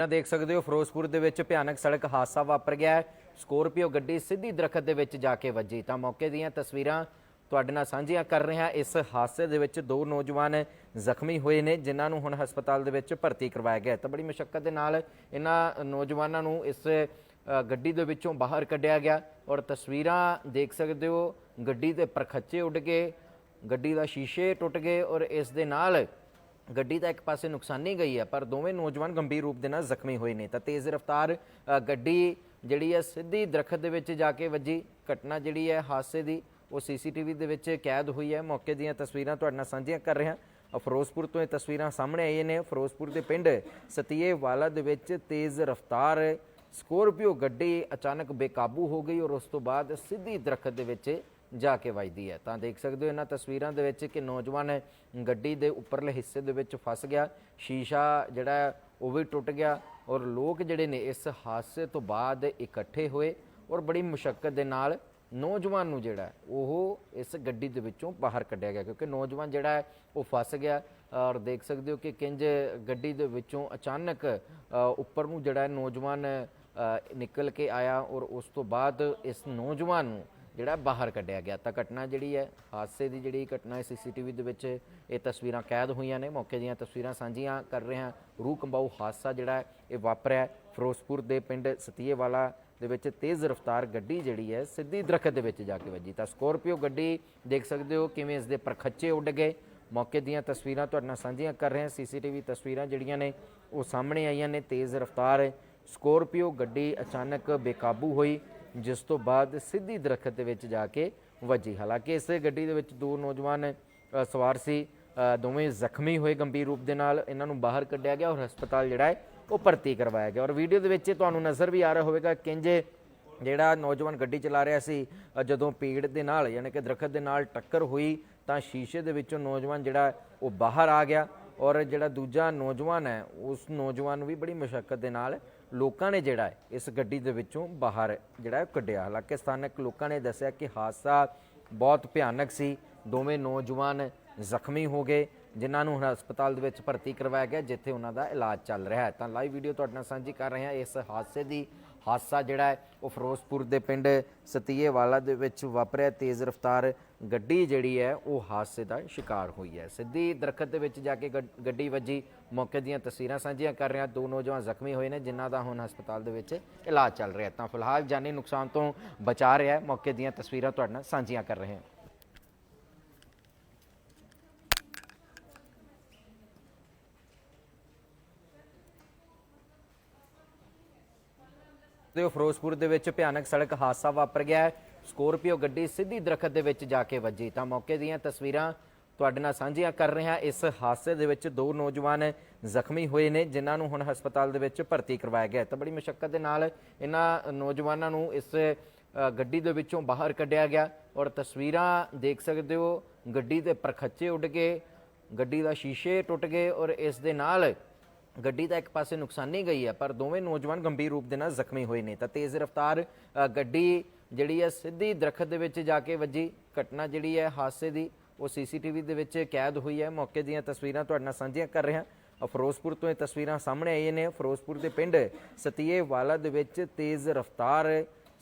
ਨਾ ਦੇਖ ਸਕਦੇ ਹੋ, ਫਿਰੋਜ਼ਪੁਰ ਦੇ ਵਿੱਚ ਭਿਆਨਕ ਸੜਕ ਹਾਦਸਾ ਵਾਪਰ ਗਿਆ ਸਕੋਰਪੀਓ ਗੱਡੀ ਸਿੱਧੀ ਦਰਖਤ ਦੇ ਵਿੱਚ ਜਾ ਕੇ ਵੱਜੀ। ਤਾਂ ਮੌਕੇ ਦੀਆਂ ਤਸਵੀਰਾਂ ਤੁਹਾਡੇ ਨਾਲ ਸਾਂਝੀਆਂ ਕਰ ਰਹੇ। ਹਾਂ ਇਸ ਹਾਦਸੇ ਦੇ ਵਿੱਚ ਦੋ ਨੌਜਵਾਨ ਜ਼ਖਮੀ ਹੋਏ ਨੇ, ਜਿਨ੍ਹਾਂ ਨੂੰ ਹੁਣ ਹਸਪਤਾਲ ਦੇ ਵਿੱਚ ਭਰਤੀ ਕਰਵਾਇਆ ਗਿਆ ਤਾਂ ਬੜੀ ਮੁਸ਼ਕਲ ਦੇ ਨਾਲ ਇਹਨਾਂ ਨੌਜਵਾਨਾਂ ਨੂੰ ਇਸ ਗੱਡੀ ਦੇ ਵਿੱਚੋਂ ਬਾਹਰ ਕੱਢਿਆ ਗਿਆ ਔਰ ਤਸਵੀਰਾਂ ਦੇਖ ਸਕਦੇ ਹੋ, ਗੱਡੀ ਦੇ ਪਰਖੱਚੇ ਉੱਡ ਗਏ, ਗੱਡੀ ਦਾ ਸ਼ੀਸ਼ੇ ਟੁੱਟ ਗਏ ਔਰ ਇਸ ਦੇ ਨਾਲ ਗੱਡੀ ਤਾਂ ਇੱਕ ਪਾਸੇ ਨੁਕਸਾਨੀ ਗਈ ਹੈ ਪਰ ਦੋਵੇਂ ਨੌਜਵਾਨ ਗੰਭੀਰ ਰੂਪ ਦੇ ਨਾਲ ਜ਼ਖਮੀ ਹੋਏ ਨੇ। ਤਾਂ ਤੇਜ਼ ਰਫ਼ਤਾਰ ਗੱਡੀ ਜਿਹੜੀ ਹੈ ਸਿੱਧੀ ਦਰਖਤ ਦੇ ਵਿੱਚ ਜਾ ਕੇ ਵੱਜੀ। ਘਟਨਾ ਜਿਹੜੀ ਹੈ ਹਾਦਸੇ ਦੀ ਉਹ ਸੀਸੀਟੀਵੀ ਦੇ ਵਿੱਚ ਕੈਦ ਹੋਈ ਹੈ ਮੌਕੇ ਦੀਆਂ ਤਸਵੀਰਾਂ ਤੁਹਾਡੇ ਨਾਲ ਸਾਂਝੀਆਂ ਕਰ ਰਿਹਾ ਫਿਰੋਜ਼ਪੁਰ ਤੋਂ ਇਹ ਤਸਵੀਰਾਂ ਸਾਹਮਣੇ ਆਈਆਂ ਨੇ। ਫਿਰੋਜ਼ਪੁਰ ਦੇ ਪਿੰਡ ਸਤੀਏ ਵਾਲਾ ਦੇ ਵਿੱਚ ਤੇਜ਼ ਰਫ਼ਤਾਰ ਸਕੋਰਪੀਓ ਗੱਡੀ ਅਚਾਨਕ ਬੇਕਾਬੂ ਹੋ ਗਈ ਔਰ ਉਸ ਤੋਂ ਬਾਅਦ ਸਿੱਧੀ ਦਰਖਤ ਦੇ ਵਿੱਚ ਜਾ ਕੇ ਵੱਜਦੀ ਹੈ। ਤਾਂ ਦੇਖ ਸਕਦੇ ਹੋ ਇਹਨਾਂ ਤਸਵੀਰਾਂ ਦੇ ਵਿੱਚ ਕਿ ਨੌਜਵਾਨ ਗੱਡੀ ਦੇ ਉੱਪਰਲੇ ਹਿੱਸੇ ਦੇ ਵਿੱਚ ਫਸ ਗਿਆ। ਸ਼ੀਸ਼ਾ ਜਿਹੜਾ ਉਹ ਵੀ ਟੁੱਟ ਗਿਆ ਔਰ ਲੋਕ ਜਿਹੜੇ ਨੇ ਇਸ ਹਾਦਸੇ ਤੋਂ ਬਾਅਦ ਇਕੱਠੇ ਹੋਏ ਔਰ ਬੜੀ ਮੁਸ਼ਕਲ ਦੇ ਨਾਲ ਨੌਜਵਾਨ ਨੂੰ ਜਿਹੜਾ ਉਹ ਇਸ ਗੱਡੀ ਦੇ ਵਿੱਚੋਂ ਬਾਹਰ ਕੱਢਿਆ ਗਿਆ ਕਿਉਂਕਿ ਨੌਜਵਾਨ ਜਿਹੜਾ ਹੈ, ਉਹ ਫਸ ਗਿਆ ਔਰ ਦੇਖ ਸਕਦੇ ਹੋ ਕਿ ਕਿੰਜ ਗੱਡੀ ਦੇ ਵਿੱਚੋਂ ਅਚਾਨਕ ਉੱਪਰ ਨੂੰ ਜਿਹੜਾ ਨੌਜਵਾਨ ਨਿਕਲ ਕੇ ਆਇਆ ਔਰ ਉਸ ਤੋਂ ਬਾਅਦ ਇਸ ਨੌਜਵਾਨ ਨੂੰ ਜਿਹੜਾ ਬਾਹਰ ਕੱਢਿਆ ਗਿਆ। ਤਾਂ ਘਟਨਾ ਜਿਹੜੀ ਹੈ, ਹਾਦਸੇ ਦੀ ਜਿਹੜੀ ਘਟਨਾ ਹੈ, ਸੀਸੀਟੀਵੀ ਦੇ ਵਿੱਚ ਇਹ ਤਸਵੀਰਾਂ ਕੈਦ ਹੋਈਆਂ ਨੇ। ਮੌਕੇ ਦੀਆਂ ਤਸਵੀਰਾਂ ਸਾਂਝੀਆਂ ਕਰ ਰਹੇ ਹਾਂ। ਰੂਹ ਕੰਬਾਊ ਹਾਦਸਾ ਜਿਹੜਾ ਇਹ ਵਾਪਰਿਆ ਫਿਰੋਜ਼ਪੁਰ ਦੇ ਪਿੰਡ ਸਤੀਏਵਾਲਾ ਦੇ ਵਿੱਚ ਤੇਜ਼ ਰਫ਼ਤਾਰ ਗੱਡੀ ਜਿਹੜੀ ਹੈ, ਸਿੱਧੀ ਦਰਖਤ ਦੇ ਵਿੱਚ ਜਾ ਕੇ ਵੱਜੀ। ਤਾਂ ਸਕੋਰਪੀਓ ਗੱਡੀ ਦੇਖ ਸਕਦੇ ਹੋ ਕਿਵੇਂ ਇਸ ਦੇ ਪਰਖੱਚੇ ਉੱਡ ਗਏ। ਮੌਕੇ ਦੀਆਂ ਤਸਵੀਰਾਂ ਤੁਹਾਡੇ ਨਾਲ ਸਾਂਝੀਆਂ ਕਰ ਰਹੇ ਹਾਂ। ਸੀਸੀਟੀਵੀ ਤਸਵੀਰਾਂ ਜਿਹੜੀਆਂ ਨੇ, ਉਹ ਸਾਹਮਣੇ ਆਈਆਂ ਨੇ। ਤੇਜ਼ ਰਫ਼ਤਾਰ ਸਕੋਰਪੀਓ ਗੱਡੀ ਅਚਾਨਕ ਬੇਕਾਬੂ ਹੋਈ। ਜਿਸ ਤੋਂ ਬਾਅਦ ਸਿੱਧੀ ਦਰਖਤ ਦੇ ਵਿੱਚ ਜਾ ਕੇ ਵੱਜੀ। ਹਾਲਾਂਕਿ ਇਸ ਗੱਡੀ ਦੇ ਵਿੱਚ ਦੋ ਨੌਜਵਾਨ ਸਵਾਰ ਸੀ। ਦੋਵੇਂ ਜ਼ਖਮੀ ਹੋਏ ਗੰਭੀਰ ਰੂਪ ਦੇ ਨਾਲ। ਇਹਨਾਂ ਨੂੰ ਬਾਹਰ ਕੱਢਿਆ ਗਿਆ ਔਰ ਹਸਪਤਾਲ ਜਿਹੜਾ ਹੈ, ਉਹ ਭਰਤੀ ਕਰਵਾਇਆ ਗਿਆ। ਔਰ ਵੀਡੀਓ ਦੇ ਵਿੱਚ ਤੁਹਾਨੂੰ ਨਜ਼ਰ ਵੀ ਆ ਰਿਹਾ ਹੋਵੇਗਾ ਕਿੰਜੇ ਜਿਹੜਾ ਨੌਜਵਾਨ ਗੱਡੀ ਚਲਾ ਰਿਹਾ ਸੀ ਜਦੋਂ ਪੇੜ ਦੇ ਨਾਲ ਯਾਨੀ ਕਿ ਦਰਖਤ ਦੇ ਨਾਲ ਟੱਕਰ ਹੋਈ, ਤਾਂ ਸ਼ੀਸ਼ੇ ਦੇ ਵਿੱਚੋਂ ਨੌਜਵਾਨ ਜਿਹੜਾ ਉਹ ਬਾਹਰ ਆ ਗਿਆ। ਔਰ ਜਿਹੜਾ ਦੂਜਾ ਨੌਜਵਾਨ ਹੈ, ਉਸ ਨੌਜਵਾਨ ਨੂੰ ਵੀ ਬੜੀ ਮੁਸ਼ਕਲ ਦੇ ਨਾਲ ਲੋਕਾਂ ਨੇ ਜਿਹੜਾ ਹੈ, ਇਸ ਗੱਡੀ ਦੇ ਵਿੱਚੋਂ ਬਾਹਰ ਜਿਹੜਾ ਹੈ ਕੱਢਿਆ। ਹਾਲਾਂਕਿ ਸਥਾਨਕ ਲੋਕਾਂ ਨੇ ਦੱਸਿਆ ਕਿ ਹਾਦਸਾ ਬਹੁਤ ਭਿਆਨਕ ਸੀ। ਦੋਵੇਂ ਨੌਜਵਾਨ ਜ਼ਖਮੀ ਹੋ ਗਏ। ਜਿਨ੍ਹਾਂ ਨੂੰ ਹੁਣ ਹਸਪਤਾਲ ਦੇ ਵਿੱਚ ਭਰਤੀ ਕਰਵਾਇਆ ਗਿਆ, ਜਿੱਥੇ ਉਹਨਾਂ ਦਾ ਇਲਾਜ ਚੱਲ ਰਿਹਾ ਹੈ। ਤਾਂ ਲਾਈਵ ਵੀਡੀਓ ਤੁਹਾਡੇ ਨਾਲ ਸਾਂਝੀ ਕਰ ਰਹੇ ਹਾਂ। ਇਸ ਹਾਦਸੇ ਦੀ ਹਾਦਸਾ ਜਿਹੜਾ ਹੈ, ਉਹ ਫਿਰੋਜ਼ਪੁਰ ਦੇ ਪਿੰਡ ਸਤੀਏਵਾਲਾ ਦੇ ਵਿੱਚ ਵਾਪਰਿਆ। ਤੇਜ਼ ਰਫ਼ਤਾਰ ਗੱਡੀ ਜਿਹੜੀ ਹੈ, ਉਹ ਹਾਦਸੇ ਦਾ ਸ਼ਿਕਾਰ ਹੋਈ ਹੈ। ਸਿੱਧੀ ਦਰਖਤ ਦੇ ਵਿੱਚ ਜਾ ਕੇ ਗੱਡ- ਗੱਡੀ ਵੱਜੀ। ਮੌਕੇ ਦੀਆਂ ਤਸਵੀਰਾਂ ਸਾਂਝੀਆਂ ਕਰ ਰਿਹਾ। ਦੋ ਨੌਜਵਾਨ ਜ਼ਖਮੀ ਹੋਏ ਨੇ, ਜਿਨ੍ਹਾਂ ਦਾ ਹੁਣ ਹਸਪਤਾਲ ਦੇ ਵਿੱਚ ਇਲਾਜ ਚੱਲ ਰਿਹਾ ਤਾਂ ਫਿਲਹਾਲ ਜਾਨੀ ਨੁਕਸਾਨ ਤੋਂ ਬਚਾ ਰਿਹਾ ਮੌਕੇ ਦੀਆਂ ਤਸਵੀਰਾਂ ਤੁਹਾਡੇ ਨਾਲ ਸਾਂਝੀਆਂ ਕਰ ਰਹੇ ਹਾਂ। ਦੇ ਫਿਰੋਜ਼ਪੁਰ ਦੇ ਵਿੱਚ ਭਿਆਨਕ ਸੜਕ ਹਾਦਸਾ ਵਾਪਰ ਗਿਆ ਹੈ। ਸਕੋਰਪੀਓ ਗੱਡੀ ਸਿੱਧੀ ਦਰਖਤ ਦੇ ਵਿੱਚ ਜਾ ਕੇ ਵੱਜੀ। ਤਾਂ ਮੌਕੇ ਦੀਆਂ ਤਸਵੀਰਾਂ ਤੁਹਾਡੇ ਨਾਲ ਸਾਂਝੀਆਂ ਕਰ ਰਹੇ ਹਾਂ। ਇਸ ਹਾਦਸੇ ਦੇ ਵਿੱਚ ਦੋ ਨੌਜਵਾਨ ਜ਼ਖਮੀ ਹੋਏ ਨੇ, ਜਿਨ੍ਹਾਂ ਨੂੰ ਹੁਣ ਹਸਪਤਾਲ ਦੇ ਵਿੱਚ ਭਰਤੀ ਕਰਵਾਇਆ ਗਿਆ ਤਾਂ ਬੜੀ ਮੁਸ਼ਕਲ ਦੇ ਨਾਲ ਇਹਨਾਂ ਨੌਜਵਾਨਾਂ ਨੂੰ ਇਸ ਗੱਡੀ ਦੇ ਵਿੱਚੋਂ ਬਾਹਰ ਕੱਢਿਆ ਗਿਆ ਔਰ ਤਸਵੀਰਾਂ ਦੇਖ ਸਕਦੇ ਹੋ। ਗੱਡੀ ਦੇ ਪਰਖੱਚੇ ਉੱਡ ਗਏ, ਗੱਡੀ ਦਾ ਸ਼ੀਸ਼ੇ ਟੁੱਟ ਗਏ ਔਰ ਇਸ ਦੇ ਨਾਲ ਗੱਡੀ ਤਾਂ ਇੱਕ ਪਾਸੇ ਨੁਕਸਾਨੀ ਗਈ ਹੈ, ਪਰ ਦੋਵੇਂ ਨੌਜਵਾਨ ਗੰਭੀਰ ਰੂਪ ਦੇ ਨਾਲ ਜ਼ਖਮੀ ਹੋਏ ਨੇ। ਤਾਂ ਤੇਜ਼ ਰਫ਼ਤਾਰ ਗੱਡੀ ਜਿਹੜੀ ਹੈ, ਸਿੱਧੀ ਦਰਖਤ ਦੇ ਵਿੱਚ ਜਾ ਕੇ ਵੱਜੀ। ਘਟਨਾ ਜਿਹੜੀ ਹੈ, ਹਾਦਸੇ ਦੀ ਉਹ ਸੀਸੀਟੀਵੀ ਦੇ ਵਿੱਚ ਕੈਦ ਹੋਈ ਹੈ। ਮੌਕੇ ਦੀਆਂ ਤਸਵੀਰਾਂ ਤੁਹਾਡੇ ਨਾਲ ਸਾਂਝੀਆਂ ਕਰ ਰਿਹਾ ਫਿਰੋਜ਼ਪੁਰ ਤੋਂ ਇਹ ਤਸਵੀਰਾਂ ਸਾਹਮਣੇ ਆਈਆਂ ਨੇ। ਫਿਰੋਜ਼ਪੁਰ ਦੇ ਪਿੰਡ ਸਤੀਏ ਵਾਲਾ ਦੇ ਵਿੱਚ ਤੇਜ਼ ਰਫ਼ਤਾਰ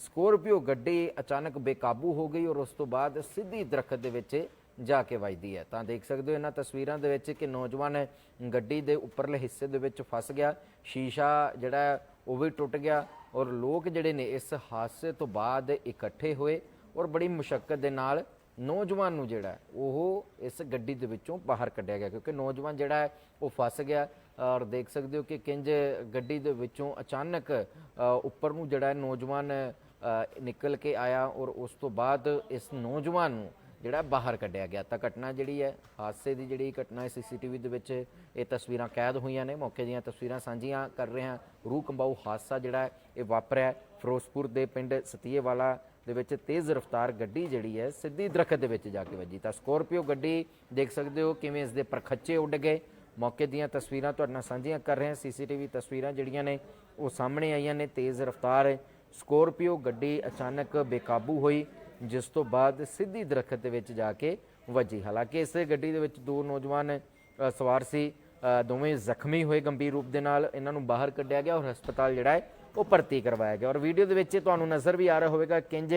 ਸਕੋਰਪੀਓ ਗੱਡੀ ਅਚਾਨਕ ਬੇਕਾਬੂ ਹੋ ਗਈ ਔਰ ਉਸ ਤੋਂ ਬਾਅਦ ਸਿੱਧੀ ਦਰਖਤ ਦੇ ਵਿੱਚ ਜਾ ਕੇ ਵੱਜਦੀ ਹੈ। ਤਾਂ ਦੇਖ ਸਕਦੇ ਹੋ ਇਹਨਾਂ ਤਸਵੀਰਾਂ ਦੇ ਵਿੱਚ ਕਿ ਨੌਜਵਾਨ ਗੱਡੀ ਦੇ ਉੱਪਰਲੇ ਹਿੱਸੇ ਦੇ ਵਿੱਚ ਫਸ ਗਿਆ। ਸ਼ੀਸ਼ਾ ਜਿਹੜਾ ਉਹ ਵੀ ਟੁੱਟ ਗਿਆ ਔਰ ਲੋਕ ਜਿਹੜੇ ਨੇ ਇਸ ਹਾਦਸੇ ਤੋਂ ਬਾਅਦ ਇਕੱਠੇ ਹੋਏ ਔਰ ਬੜੀ ਮੁਸ਼ਕਲ ਦੇ ਨਾਲ ਨੌਜਵਾਨ ਨੂੰ ਜਿਹੜਾ ਉਹ ਇਸ ਗੱਡੀ ਦੇ ਵਿੱਚੋਂ ਬਾਹਰ ਕੱਢਿਆ ਗਿਆ ਕਿਉਂਕਿ ਨੌਜਵਾਨ ਜਿਹੜਾ ਹੈ, ਉਹ ਫਸ ਗਿਆ। ਔਰ ਦੇਖ ਸਕਦੇ ਹੋ ਕਿ ਕਿੰਜ ਗੱਡੀ ਦੇ ਵਿੱਚੋਂ ਅਚਾਨਕ ਉੱਪਰ ਨੂੰ ਜਿਹੜਾ ਨੌਜਵਾਨ ਨਿਕਲ ਕੇ ਆਇਆ ਔਰ ਉਸ ਤੋਂ ਬਾਅਦ ਇਸ ਨੌਜਵਾਨ ਨੂੰ ਜਿਹੜਾ ਬਾਹਰ ਕੱਢਿਆ ਗਿਆ। ਤਾਂ ਘਟਨਾ ਜਿਹੜੀ ਹੈ, ਹਾਦਸੇ ਦੀ ਜਿਹੜੀ ਘਟਨਾ ਹੈ, ਸੀਸੀਟੀਵੀ ਦੇ ਵਿੱਚ ਇਹ ਤਸਵੀਰਾਂ ਕੈਦ ਹੋਈਆਂ ਨੇ। ਮੌਕੇ ਦੀਆਂ ਤਸਵੀਰਾਂ ਸਾਂਝੀਆਂ ਕਰ ਰਹੇ ਹਾਂ। ਰੂਹ ਕੰਬਾਊ ਹਾਦਸਾ ਜਿਹੜਾ ਇਹ ਵਾਪਰਿਆ ਫਿਰੋਜ਼ਪੁਰ ਦੇ ਪਿੰਡ ਸਤੀਏਵਾਲਾ ਦੇ ਵਿੱਚ ਤੇਜ਼ ਰਫ਼ਤਾਰ ਗੱਡੀ ਜਿਹੜੀ ਹੈ, ਸਿੱਧੀ ਦਰਖਤ ਦੇ ਵਿੱਚ ਜਾ ਕੇ ਵੱਜੀ। ਤਾਂ ਸਕੋਰਪੀਓ ਗੱਡੀ ਦੇਖ ਸਕਦੇ ਹੋ ਕਿਵੇਂ ਇਸ ਦੇ ਪਰਖੱਚੇ ਉੱਡ ਗਏ। ਮੌਕੇ ਦੀਆਂ ਤਸਵੀਰਾਂ ਤੁਹਾਡੇ ਨਾਲ ਸਾਂਝੀਆਂ ਕਰ ਰਹੇ ਹਾਂ। ਸੀਸੀਟੀਵੀ ਤਸਵੀਰਾਂ ਜਿਹੜੀਆਂ ਨੇ, ਉਹ ਸਾਹਮਣੇ ਆਈਆਂ ਨੇ। ਤੇਜ਼ ਰਫ਼ਤਾਰ ਸਕੋਰਪੀਓ ਗੱਡੀ ਅਚਾਨਕ ਬੇਕਾਬੂ ਹੋਈ। ਜਿਸ ਤੋਂ ਬਾਅਦ ਸਿੱਧੀ ਦਰਖਤ ਦੇ ਵਿੱਚ ਜਾ ਕੇ ਵੱਜੀ। ਹਾਲਾਂਕਿ ਇਸ ਗੱਡੀ ਦੇ ਵਿੱਚ ਦੋ ਨੌਜਵਾਨ ਸਵਾਰ ਸੀ। ਦੋਵੇਂ ਜ਼ਖਮੀ ਹੋਏ ਗੰਭੀਰ ਰੂਪ ਦੇ ਨਾਲ ਇਹਨਾਂ ਨੂੰ ਬਾਹਰ ਕੱਢਿਆ ਗਿਆ ਔਰ ਹਸਪਤਾਲ ਜਿਹੜਾ ਹੈ ਉਹ ਭਰਤੀ ਕਰਵਾਇਆ ਗਿਆ। ਔਰ ਵੀਡੀਓ ਦੇ ਵਿੱਚ ਤੁਹਾਨੂੰ ਨਜ਼ਰ ਵੀ ਆ ਰਿਹਾ ਹੋਵੇਗਾ ਕਿੰਜ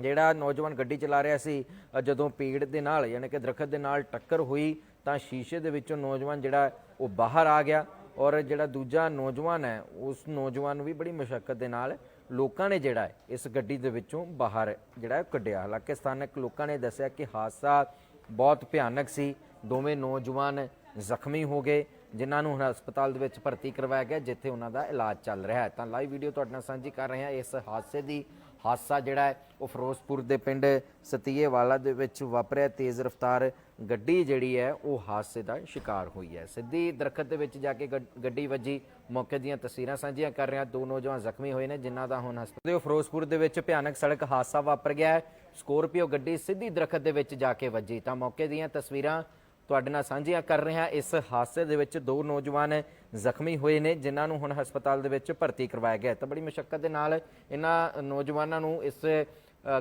ਜਿਹੜਾ ਨੌਜਵਾਨ ਗੱਡੀ ਚਲਾ ਰਿਹਾ ਸੀ ਜਦੋਂ ਪੀੜ ਦੇ ਨਾਲ ਯਾਨੀ ਕਿ ਦਰਖਤ ਦੇ ਨਾਲ ਟੱਕਰ ਹੋਈ ਤਾਂ ਸ਼ੀਸ਼ੇ ਦੇ ਵਿੱਚੋਂ ਨੌਜਵਾਨ ਜਿਹੜਾ ਉਹ ਬਾਹਰ ਆ ਗਿਆ ਔਰ ਜਿਹੜਾ ਦੂਜਾ ਨੌਜਵਾਨ ਹੈ, ਉਸ ਨੌਜਵਾਨ ਨੂੰ ਵੀ ਬੜੀ ਮੁਸ਼ਕਲ ਦੇ ਨਾਲ ਲੋਕਾਂ ਨੇ ਜਿਹੜਾ ਇਸ ਗੱਡੀ ਦੇ ਵਿੱਚੋਂ ਬਾਹਰ ਜਿਹੜਾ ਕੱਢਿਆ। ਹਾਲਾਂਕਿ ਸਥਾਨਕ ਲੋਕਾਂ ਨੇ ਦੱਸਿਆ ਕਿ ਹਾਦਸਾ ਬਹੁਤ ਭਿਆਨਕ ਸੀ। ਦੋਵੇਂ ਨੌਜਵਾਨ ਜ਼ਖਮੀ ਹੋ ਗਏ, ਜਿਨ੍ਹਾਂ ਨੂੰ ਹੁਣ ਹਸਪਤਾਲ ਦੇ ਵਿੱਚ ਭਰਤੀ ਕਰਵਾਇਆ ਗਿਆ, ਜਿੱਥੇ ਉਹਨਾਂ ਦਾ ਇਲਾਜ ਚੱਲ ਰਿਹਾ ਹੈ। ਤਾਂ ਲਾਈਵ ਵੀਡੀਓ ਤੁਹਾਡੇ ਨਾਲ ਸਾਂਝੀ ਕਰ ਰਹੇ ਹਾਂ। ਇਸ ਹਾਦਸੇ ਦੀ ਹਾਦਸਾ ਜਿਹੜਾ ਹੈ, ਉਹ ਫਿਰੋਜ਼ਪੁਰ ਦੇ ਪਿੰਡ ਸਤੀਏਵਾਲਾ ਦੇ ਵਿੱਚ ਵਾਪਰਿਆ। ਤੇਜ਼ ਰਫ਼ਤਾਰ ਗੱਡੀ ਜਿਹੜੀ ਹੈ, ਉਹ ਹਾਦਸੇ ਦਾ ਸ਼ਿਕਾਰ ਹੋਈ ਹੈ। ਸਿੱਧੀ ਦਰਖਤ ਦੇ ਵਿੱਚ ਜਾ ਕੇ ਗੱਡ- ਗੱਡੀ ਵੱਜੀ। ਮੌਕੇ ਦੀਆਂ ਤਸਵੀਰਾਂ ਸਾਂਝੀਆਂ ਕਰ ਰਿਹਾ। ਦੋ ਨੌਜਵਾਨ ਜ਼ਖਮੀ ਹੋਏ ਨੇ, ਜਿਨ੍ਹਾਂ ਦਾ ਹੁਣ ਹਸਪਤਾਲ ਦੇ ਫਿਰੋਜ਼ਪੁਰ ਦੇ ਵਿੱਚ ਭਿਆਨਕ ਸੜਕ ਹਾਦਸਾ ਵਾਪਰ ਗਿਆ ਹੈ। ਸਕੋਰਪੀਓ ਗੱਡੀ ਸਿੱਧੀ ਦਰਖਤ ਦੇ ਵਿੱਚ ਜਾ ਕੇ ਵੱਜੀ। ਤਾਂ ਮੌਕੇ ਦੀਆਂ ਤਸਵੀਰਾਂ ਤੁਹਾਡੇ ਨਾਲ ਸਾਂਝੀਆਂ ਕਰ ਰਿਹਾ। ਇਸ ਹਾਦਸੇ ਦੇ ਵਿੱਚ ਦੋ ਨੌਜਵਾਨ ਜ਼ਖਮੀ ਹੋਏ ਨੇ, ਜਿਨ੍ਹਾਂ ਨੂੰ ਹੁਣ ਹਸਪਤਾਲ ਦੇ ਵਿੱਚ ਭਰਤੀ ਕਰਵਾਇਆ ਗਿਆ ਤਾਂ ਬੜੀ ਮੁਸ਼ਕਲ ਦੇ ਨਾਲ ਇਹਨਾਂ ਨੌਜਵਾਨਾਂ ਨੂੰ ਇਸ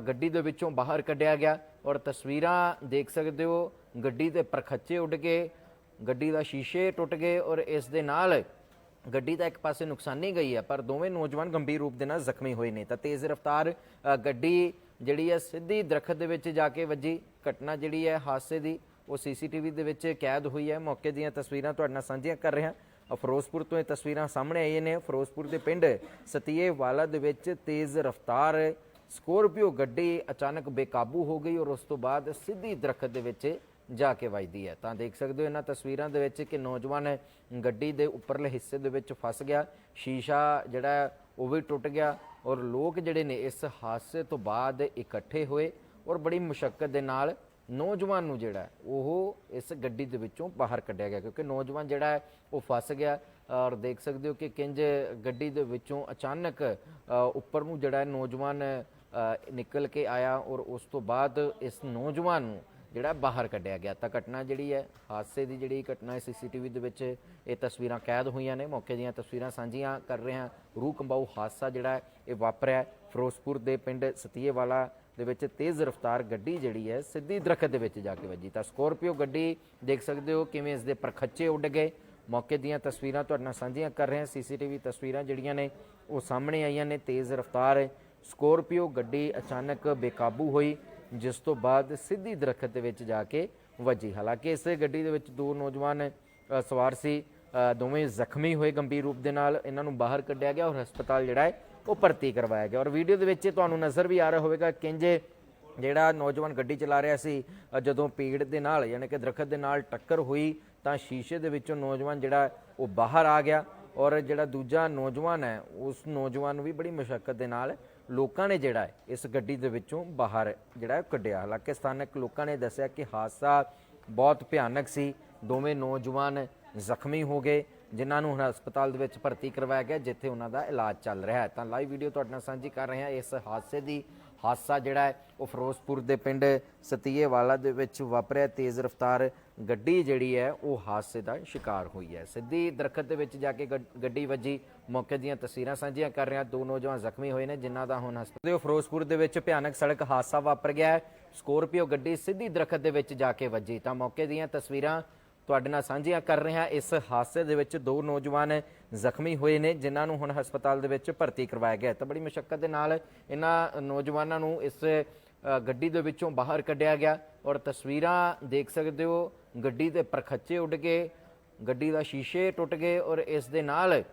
ਗੱਡੀ ਦੇ ਵਿੱਚੋਂ ਬਾਹਰ ਕੱਢਿਆ ਗਿਆ ਔਰ ਤਸਵੀਰਾਂ ਦੇਖ ਸਕਦੇ ਹੋ, ਗੱਡੀ ਦੇ ਪਰਖੱਚੇ ਉੱਡ ਗਏ, ਗੱਡੀ ਦਾ ਸ਼ੀਸ਼ੇ ਟੁੱਟ ਗਏ ਔਰ ਇਸ ਦੇ ਨਾਲ ਗੱਡੀ ਤਾਂ ਇੱਕ ਪਾਸੇ ਨੁਕਸਾਨੀ ਗਈ ਹੈ, ਪਰ ਦੋਵੇਂ ਨੌਜਵਾਨ ਗੰਭੀਰ ਰੂਪ ਦੇ ਨਾਲ ਜ਼ਖਮੀ ਹੋਏ ਨੇ। ਤਾਂ ਤੇਜ਼ ਰਫ਼ਤਾਰ ਗੱਡੀ ਜਿਹੜੀ ਹੈ ਸਿੱਧੀ ਦਰਖਤ ਦੇ ਵਿੱਚ ਜਾ ਕੇ ਵੱਜੀ। ਘਟਨਾ ਜਿਹੜੀ ਹੈ ਹਾਦਸੇ ਦੀ ਉਹ ਸੀਸੀਟੀਵੀ ਦੇ ਵਿੱਚ ਕੈਦ ਹੋਈ ਹੈ। ਮੌਕੇ ਦੀਆਂ ਤਸਵੀਰਾਂ ਤੁਹਾਡੇ ਨਾਲ ਸਾਂਝੀਆਂ ਕਰ ਰਿਹਾ। ਫਿਰੋਜ਼ਪੁਰ ਤੋਂ ਇਹ ਤਸਵੀਰਾਂ ਸਾਹਮਣੇ ਆਈਆਂ ਨੇ। ਫਿਰੋਜ਼ਪੁਰ ਦੇ ਪਿੰਡ ਸਤੀਏ ਵਾਲਾ ਦੇ ਵਿੱਚ ਤੇਜ਼ ਰਫ਼ਤਾਰ ਸਕੋਰਪੀਓ ਗੱਡੀ ਅਚਾਨਕ ਬੇਕਾਬੂ ਹੋ ਗਈ ਔਰ ਉਸ ਤੋਂ ਬਾਅਦ ਸਿੱਧੀ ਦਰਖਤ ਦੇ ਵਿੱਚ ਜਾ ਕੇ ਵੱਜਦੀ ਹੈ। ਤਾਂ ਦੇਖ ਸਕਦੇ ਹੋ ਇਹਨਾਂ ਤਸਵੀਰਾਂ ਦੇ ਵਿੱਚ ਕਿ ਨੌਜਵਾਨ ਗੱਡੀ ਦੇ ਉੱਪਰਲੇ ਹਿੱਸੇ ਦੇ ਵਿੱਚ ਫਸ ਗਿਆ। ਸ਼ੀਸ਼ਾ ਜਿਹੜਾ ਉਹ ਵੀ ਟੁੱਟ ਗਿਆ ਔਰ ਲੋਕ ਜਿਹੜੇ ਨੇ ਇਸ ਹਾਦਸੇ ਤੋਂ ਬਾਅਦ ਇਕੱਠੇ ਹੋਏ ਔਰ ਬੜੀ ਮੁਸ਼ਕਲ ਦੇ ਨਾਲ ਨੌਜਵਾਨ ਨੂੰ ਜਿਹੜਾ ਉਹ ਇਸ ਗੱਡੀ ਦੇ ਵਿੱਚੋਂ ਬਾਹਰ ਕੱਢਿਆ ਗਿਆ, ਕਿਉਂਕਿ ਨੌਜਵਾਨ ਜਿਹੜਾ ਹੈ, ਉਹ ਫਸ ਗਿਆ। ਔਰ ਦੇਖ ਸਕਦੇ ਹੋ ਕਿ ਕਿੰਜ ਗੱਡੀ ਦੇ ਵਿੱਚੋਂ ਅਚਾਨਕ ਉੱਪਰ ਨੂੰ ਜਿਹੜਾ ਨੌਜਵਾਨ ਨਿਕਲ ਕੇ ਆਇਆ ਔਰ ਉਸ ਤੋਂ ਬਾਅਦ ਇਸ ਨੌਜਵਾਨ ਨੂੰ ਜਿਹੜਾ ਬਾਹਰ ਕੱਢਿਆ ਗਿਆ। ਤਾਂ ਘਟਨਾ ਜਿਹੜੀ ਹੈ, ਹਾਦਸੇ ਦੀ ਜਿਹੜੀ ਘਟਨਾ ਹੈ, ਸੀਸੀਟੀਵੀ ਦੇ ਵਿੱਚ ਇਹ ਤਸਵੀਰਾਂ ਕੈਦ ਹੋਈਆਂ ਨੇ। ਮੌਕੇ ਦੀਆਂ ਤਸਵੀਰਾਂ ਸਾਂਝੀਆਂ ਕਰ ਰਹੇ ਹਾਂ। ਰੂਹ ਕੰਬਾਊ ਹਾਦਸਾ ਜਿਹੜਾ ਇਹ ਵਾਪਰਿਆ ਫਿਰੋਜ਼ਪੁਰ ਦੇ ਪਿੰਡ ਸਤੀਏਵਾਲਾ ਦੇ ਵਿੱਚ ਤੇਜ਼ ਰਫ਼ਤਾਰ ਗੱਡੀ ਜਿਹੜੀ ਹੈ ਸਿੱਧੀ ਦਰਖਤ ਦੇ ਵਿੱਚ ਜਾ ਕੇ ਵੱਜੀ। ਤਾਂ ਸਕੋਰਪੀਓ ਗੱਡੀ ਦੇਖ ਸਕਦੇ ਹੋ ਕਿਵੇਂ ਇਸ ਦੇ ਪਰਖੱਚੇ ਉੱਡ ਗਏ। ਮੌਕੇ ਦੀਆਂ ਤਸਵੀਰਾਂ ਤੁਹਾਡੇ ਨਾਲ ਸਾਂਝੀਆਂ ਕਰ ਰਹੇ ਹਾਂ। ਸੀਸੀਟੀਵੀ ਤਸਵੀਰਾਂ ਜਿਹੜੀਆਂ ਨੇ ਉਹ ਸਾਹਮਣੇ ਆਈਆਂ ਨੇ। ਤੇਜ਼ ਰਫ਼ਤਾਰ ਸਕੋਰਪੀਓ ਗੱਡੀ ਅਚਾਨਕ ਬੇਕਾਬੂ ਹੋਈ, ਜਿਸ ਤੋਂ ਬਾਅਦ ਸਿੱਧੀ ਦਰਖਤ ਦੇ ਵਿੱਚ ਜਾ ਕੇ ਵੱਜੀ। ਹਾਲਾਂਕਿ ਇਸ ਗੱਡੀ ਦੇ ਵਿੱਚ ਦੋ ਨੌਜਵਾਨ ਸਵਾਰ ਸੀ। ਦੋਵੇਂ ਜ਼ਖਮੀ ਹੋਏ ਗੰਭੀਰ ਰੂਪ ਦੇ ਨਾਲ। ਇਹਨਾਂ ਨੂੰ ਬਾਹਰ ਕੱਢਿਆ ਗਿਆ ਔਰ ਹਸਪਤਾਲ ਜਿਹੜਾ ਹੈ ਉਹ ਭਰਤੀ ਕਰਵਾਇਆ ਗਿਆ। ਔਰ ਵੀਡੀਓ ਦੇ ਵਿੱਚ ਤੁਹਾਨੂੰ ਨਜ਼ਰ ਵੀ ਆ ਰਿਹਾ ਹੋਵੇਗਾ ਕਿੰਜੇ ਜਿਹੜਾ ਨੌਜਵਾਨ ਗੱਡੀ ਚਲਾ ਰਿਹਾ ਸੀ, ਜਦੋਂ ਪੀੜ ਦੇ ਨਾਲ, ਯਾਨੀ ਕਿ ਦਰਖਤ ਦੇ ਨਾਲ ਟੱਕਰ ਹੋਈ, ਤਾਂ ਸ਼ੀਸ਼ੇ ਦੇ ਵਿੱਚੋਂ ਨੌਜਵਾਨ ਜਿਹੜਾ, ਉਹ ਬਾਹਰ ਆ ਗਿਆ। ਔਰ ਜਿਹੜਾ ਦੂਜਾ ਨੌਜਵਾਨ ਹੈ, ਉਸ ਨੌਜਵਾਨ ਨੂੰ ਵੀ ਬੜੀ ਮੁਸ਼ਕਲ ਦੇ ਨਾਲ ਲੋਕਾਂ ਨੇ ਜਿਹੜਾ ਇਸ ਗੱਡੀ ਦੇ ਵਿੱਚੋਂ ਬਾਹਰ ਜਿਹੜਾ ਹੈ ਕੱਢਿਆ। ਹਾਲਾਂਕਿ ਸਥਾਨਕ ਲੋਕਾਂ ਨੇ ਦੱਸਿਆ ਕਿ ਹਾਦਸਾ ਬਹੁਤ ਭਿਆਨਕ ਸੀ। ਦੋਵੇਂ ਨੌਜਵਾਨ ਜ਼ਖਮੀ ਹੋ ਗਏ। ਜਿਨ੍ਹਾਂ ਨੂੰ ਹੁਣ ਹਸਪਤਾਲ ਦੇ ਵਿੱਚ ਭਰਤੀ ਕਰਵਾਇਆ ਗਿਆ, ਜਿੱਥੇ ਉਹਨਾਂ ਦਾ ਇਲਾਜ ਚੱਲ ਰਿਹਾ ਹੈ। ਤਾਂ ਲਾਈਵ ਵੀਡੀਓ ਤੁਹਾਡੇ ਨਾਲ ਸਾਂਝੀ ਕਰ ਰਹੇ ਹਾਂ। ਇਸ ਹਾਦਸੇ ਦੀ ਹਾਦਸਾ ਜਿਹੜਾ ਹੈ, ਉਹ ਫਿਰੋਜ਼ਪੁਰ ਦੇ ਪਿੰਡ ਸਤੀਏਵਾਲਾ ਦੇ ਵਿੱਚ ਵਾਪਰਿਆ। ਤੇਜ਼ ਰਫ਼ਤਾਰ ਗੱਡੀ ਜਿਹੜੀ ਹੈ, ਉਹ ਹਾਦਸੇ ਦਾ ਸ਼ਿਕਾਰ ਹੋਈ ਹੈ। ਸਿੱਧੀ ਦਰਖਤ ਦੇ ਵਿੱਚ ਜਾ ਕੇ ਗੱਡ- ਗੱਡੀ ਵੱਜੀ। ਮੌਕੇ ਦੀਆਂ ਤਸਵੀਰਾਂ ਸਾਂਝੀਆਂ ਕਰ ਰਿਹਾ। ਦੋ ਨੌਜਵਾਨ ਜ਼ਖਮੀ ਹੋਏ ਨੇ, ਜਿਨ੍ਹਾਂ ਦਾ ਹੁਣ ਹਸਪਤਾਲ ਦੇ ਫਿਰੋਜ਼ਪੁਰ ਦੇ ਵਿੱਚ ਭਿਆਨਕ ਸੜਕ ਹਾਦਸਾ ਵਾਪਰ ਗਿਆ ਹੈ। ਸਕੋਰਪੀਓ ਗੱਡੀ ਸਿੱਧੀ ਦਰਖਤ ਦੇ ਵਿੱਚ ਜਾ ਕੇ ਵੱਜੀ। ਤਾਂ ਮੌਕੇ ਦੀਆਂ ਤਸਵੀਰਾਂ ਤੁਹਾਡੇ ਨਾਲ ਸਾਂਝੀਆਂ ਕਰ ਰਹੇ ਹਾਂ। ਇਸ ਹਾਦਸੇ ਦੇ ਵਿੱਚ ਦੋ ਨੌਜਵਾਨ ਜ਼ਖਮੀ ਹੋਏ ਨੇ, ਜਿਨ੍ਹਾਂ ਨੂੰ ਹੁਣ ਹਸਪਤਾਲ ਦੇ ਵਿੱਚ ਭਰਤੀ ਕਰਵਾਇਆ ਗਿਆ ਤਾਂ ਬੜੀ ਮੁਸ਼ਕਲ ਦੇ ਨਾਲ ਇਹਨਾਂ ਨੌਜਵਾਨਾਂ ਨੂੰ ਇਸ ਗੱਡੀ ਦੇ ਵਿੱਚੋਂ ਬਾਹਰ ਕੱਢਿਆ ਗਿਆ ਔਰ ਤਸਵੀਰਾਂ ਦੇਖ ਸਕਦੇ ਹੋ। ਗੱਡੀ ਦੇ ਪਰਖੱਚੇ ਉੱਡ ਗਏ, ਗੱਡੀ ਦਾ ਸ਼ੀਸ਼ੇ ਟੁੱਟ ਗਏ ਔਰ ਇਸ ਦੇ ਨਾਲ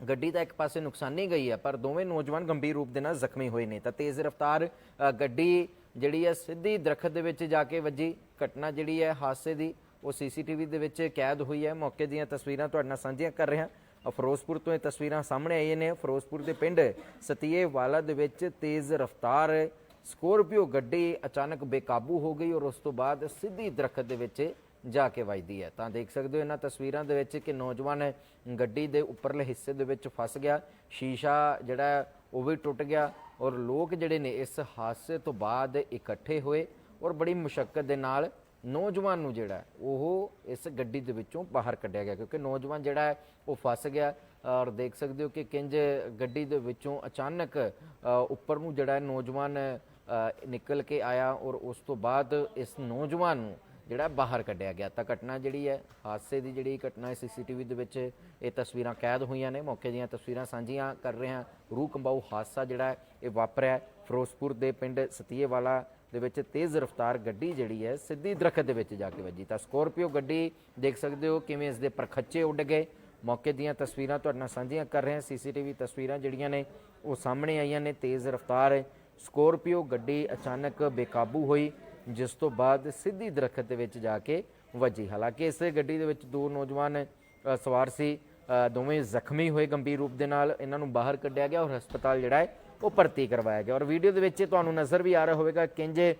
ਗੱਡੀ ਦਾ ਇੱਕ ਪਾਸੇ ਨੁਕਸਾਨੀ ਗਈ ਹੈ, ਪਰ ਦੋਵੇਂ ਨੌਜਵਾਨ ਗੰਭੀਰ ਰੂਪ ਦੇ ਨਾਲ ਜ਼ਖਮੀ ਹੋਏ ਨੇ। ਤਾਂ ਤੇਜ਼ ਰਫ਼ਤਾਰ ਗੱਡੀ ਜਿਹੜੀ ਹੈ ਸਿੱਧੀ ਦਰਖਤ ਦੇ ਵਿੱਚ ਜਾ ਕੇ ਵੱਜੀ। ਘਟਨਾ ਜਿਹੜੀ ਹੈ ਹਾਦਸੇ ਦੀ ਉਹ ਸੀਸੀਟੀਵੀ ਦੇ ਵਿੱਚ ਕੈਦ ਹੋਈ ਹੈ। ਮੌਕੇ ਦੀਆਂ ਤਸਵੀਰਾਂ ਤੁਹਾਡੇ ਨਾਲ ਸਾਂਝੀਆਂ ਕਰ ਰਿਹਾ। ਫਿਰੋਜ਼ਪੁਰ ਤੋਂ ਇਹ ਤਸਵੀਰਾਂ ਸਾਹਮਣੇ ਆਈਆਂ ਨੇ। ਫਿਰੋਜ਼ਪੁਰ ਦੇ ਪਿੰਡ ਸਤੀਏ ਵਾਲਾ ਦੇ ਵਿੱਚ ਤੇਜ਼ ਰਫ਼ਤਾਰ ਸਕੋਰਪੀਓ ਗੱਡੀ ਅਚਾਨਕ ਬੇਕਾਬੂ ਹੋ ਗਈ ਔਰ ਉਸ ਤੋਂ ਬਾਅਦ ਸਿੱਧੀ ਦਰਖਤ ਦੇ ਵਿੱਚ ਜਾ ਕੇ ਵੱਜਦੀ ਹੈ। ਤਾਂ ਦੇਖ ਸਕਦੇ ਹੋ ਇਹਨਾਂ ਤਸਵੀਰਾਂ ਦੇ ਵਿੱਚ ਕਿ ਨੌਜਵਾਨ ਗੱਡੀ ਦੇ ਉੱਪਰਲੇ ਹਿੱਸੇ ਦੇ ਵਿੱਚ ਫਸ ਗਿਆ। ਸ਼ੀਸ਼ਾ ਜਿਹੜਾ ਉਹ ਵੀ ਟੁੱਟ ਗਿਆ ਔਰ ਲੋਕ ਜਿਹੜੇ ਨੇ ਇਸ ਹਾਦਸੇ ਤੋਂ ਬਾਅਦ ਇਕੱਠੇ ਹੋਏ ਔਰ ਬੜੀ ਮੁਸ਼ਕਲ ਦੇ ਨਾਲ ਨੌਜਵਾਨ ਨੂੰ ਜਿਹੜਾ ਉਹ ਇਸ ਗੱਡੀ ਦੇ ਵਿੱਚੋਂ ਬਾਹਰ ਕੱਢਿਆ ਗਿਆ, ਕਿਉਂਕਿ ਨੌਜਵਾਨ ਜਿਹੜਾ ਹੈ, ਉਹ ਫਸ ਗਿਆ। ਔਰ ਦੇਖ ਸਕਦੇ ਹੋ ਕਿ ਕਿੰਜ ਗੱਡੀ ਦੇ ਵਿੱਚੋਂ ਅਚਾਨਕ ਉੱਪਰ ਨੂੰ ਜਿਹੜਾ ਨੌਜਵਾਨ ਨਿਕਲ ਕੇ ਆਇਆ ਔਰ ਉਸ ਤੋਂ ਬਾਅਦ ਇਸ ਨੌਜਵਾਨ ਨੂੰ ਜਿਹੜਾ ਬਾਹਰ ਕੱਢਿਆ ਗਿਆ। ਤਾਂ ਘਟਨਾ ਜਿਹੜੀ ਹੈ, ਹਾਦਸੇ ਦੀ ਜਿਹੜੀ ਘਟਨਾ ਹੈ, ਸੀਸੀਟੀਵੀ ਦੇ ਵਿੱਚ ਇਹ ਤਸਵੀਰਾਂ ਕੈਦ ਹੋਈਆਂ ਨੇ। ਮੌਕੇ ਦੀਆਂ ਤਸਵੀਰਾਂ ਸਾਂਝੀਆਂ ਕਰ ਰਹੇ ਹਾਂ। ਰੂਹ ਕੰਬਾਊ ਹਾਦਸਾ ਜਿਹੜਾ ਇਹ ਵਾਪਰਿਆ ਫਿਰੋਜ਼ਪੁਰ ਦੇ ਪਿੰਡ ਸਤੀਏਵਾਲਾ ਦੇ ਵਿੱਚ ਤੇਜ਼ ਰਫ਼ਤਾਰ ਗੱਡੀ ਜਿਹੜੀ ਹੈ ਸਿੱਧੀ ਦਰਖਤ ਦੇ ਵਿੱਚ ਜਾ ਕੇ ਵੱਜੀ। ਤਾਂ ਸਕੋਰਪੀਓ ਗੱਡੀ ਦੇਖ ਸਕਦੇ ਹੋ ਕਿਵੇਂ ਇਸ ਦੇ ਪਰਖੱਚੇ ਉੱਡ ਗਏ। ਮੌਕੇ ਦੀਆਂ ਤਸਵੀਰਾਂ ਤੁਹਾਡੇ ਨਾਲ ਸਾਂਝੀਆਂ ਕਰ ਰਹੇ ਹਾਂ। ਸੀਸੀਟੀਵੀ ਤਸਵੀਰਾਂ ਜਿਹੜੀਆਂ ਨੇ ਉਹ ਸਾਹਮਣੇ ਆਈਆਂ ਨੇ। ਤੇਜ਼ ਰਫ਼ਤਾਰ ਸਕੋਰਪੀਓ ਗੱਡੀ ਅਚਾਨਕ ਬੇਕਾਬੂ ਹੋਈ, ਜਿਸ ਤੋਂ ਬਾਅਦ ਸਿੱਧੀ ਦਰਖਤ ਦੇ ਵਿੱਚ ਜਾ ਕੇ ਵੱਜੀ। ਹਾਲਾਂਕਿ ਇਸ ਗੱਡੀ ਦੇ ਵਿੱਚ ਦੋ ਨੌਜਵਾਨ ਸਵਾਰ ਸੀ। ਦੋਵੇਂ ਜ਼ਖਮੀ ਹੋਏ ਗੰਭੀਰ ਰੂਪ ਦੇ ਨਾਲ। ਇਹਨਾਂ ਨੂੰ ਬਾਹਰ ਕੱਢਿਆ ਗਿਆ ਔਰ ਹਸਪਤਾਲ ਜਿਹੜਾ ਹੈ ਉਹ ਭਰਤੀ ਕਰਵਾਇਆ ਗਿਆ। ਔਰ ਵੀਡੀਓ ਦੇ ਵਿੱਚ ਤੁਹਾਨੂੰ ਨਜ਼ਰ ਵੀ ਆ ਰਿਹਾ ਹੋਵੇਗਾ ਕਿੰਜੇ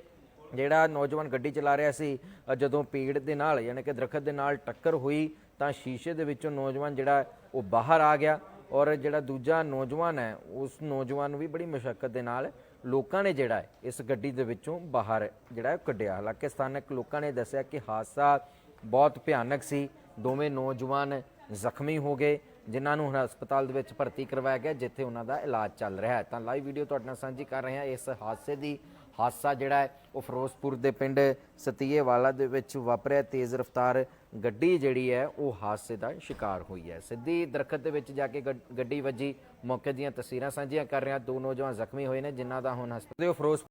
ਜਿਹੜਾ ਨੌਜਵਾਨ ਗੱਡੀ ਚਲਾ ਰਿਹਾ ਸੀ, ਜਦੋਂ ਪੀੜ ਦੇ ਨਾਲ, ਯਾਨੀ ਕਿ ਦਰਖਤ ਦੇ ਨਾਲ ਟੱਕਰ ਹੋਈ, ਤਾਂ ਸ਼ੀਸ਼ੇ ਦੇ ਵਿੱਚੋਂ ਨੌਜਵਾਨ ਜਿਹੜਾ, ਉਹ ਬਾਹਰ ਆ ਗਿਆ। ਔਰ ਜਿਹੜਾ ਦੂਜਾ ਨੌਜਵਾਨ ਹੈ, ਉਸ ਨੌਜਵਾਨ ਨੂੰ ਵੀ ਬੜੀ ਮੁਸ਼ਕਲ ਦੇ ਨਾਲ ਲੋਕਾਂ ਨੇ ਜਿਹੜਾ, ਇਸ ਗੱਡੀ ਦੇ ਵਿੱਚੋਂ ਬਾਹਰ ਜਿਹੜਾ ਉਹ ਕੱਢਿਆ। ਹਾਲਾਂਕਿ ਸਥਾਨਕ ਲੋਕਾਂ ਨੇ ਦੱਸਿਆ ਕਿ ਹਾਦਸਾ ਬਹੁਤ ਭਿਆਨਕ ਸੀ। ਦੋਵੇਂ ਨੌਜਵਾਨ ਜ਼ਖਮੀ ਹੋ ਗਏ। ਜਿਨ੍ਹਾਂ ਨੂੰ ਹੁਣ ਹਸਪਤਾਲ ਦੇ ਵਿੱਚ ਭਰਤੀ ਕਰਵਾਇਆ ਗਿਆ, ਜਿੱਥੇ ਉਹਨਾਂ ਦਾ ਇਲਾਜ ਚੱਲ ਰਿਹਾ ਹੈ। ਤਾਂ ਲਾਈਵ ਵੀਡੀਓ ਤੁਹਾਡੇ ਨਾਲ ਸਾਂਝੀ ਕਰ ਰਹੇ ਹਾਂ। ਇਸ ਹਾਦਸੇ ਦੀ ਹਾਦਸਾ ਜਿਹੜਾ ਹੈ, ਉਹ ਫਿਰੋਜ਼ਪੁਰ ਦੇ ਪਿੰਡ ਸਤੀਏਵਾਲਾ ਦੇ ਵਿੱਚ ਵਾਪਰਿਆ। ਤੇਜ਼ ਰਫ਼ਤਾਰ ਗੱਡੀ ਜਿਹੜੀ ਹੈ, ਉਹ ਹਾਦਸੇ ਦਾ ਸ਼ਿਕਾਰ ਹੋਈ ਹੈ। ਸਿੱਧੀ ਦਰਖਤ ਦੇ ਵਿੱਚ ਜਾ ਕੇ ਗੱਡ- ਗੱਡੀ ਵੱਜੀ। ਮੌਕੇ ਦੀਆਂ ਤਸਵੀਰਾਂ ਸਾਂਝੀਆਂ ਕਰ ਰਿਹਾ ਦੋ ਨੌਜਵਾਨ ਜ਼ਖਮੀ ਹੋਏ ਨੇ, ਜਿਨ੍ਹਾਂ ਦਾ ਹੁਣ ਹਸਪਤਾਲ ਫਿਰੋਜ਼ਪੁਰ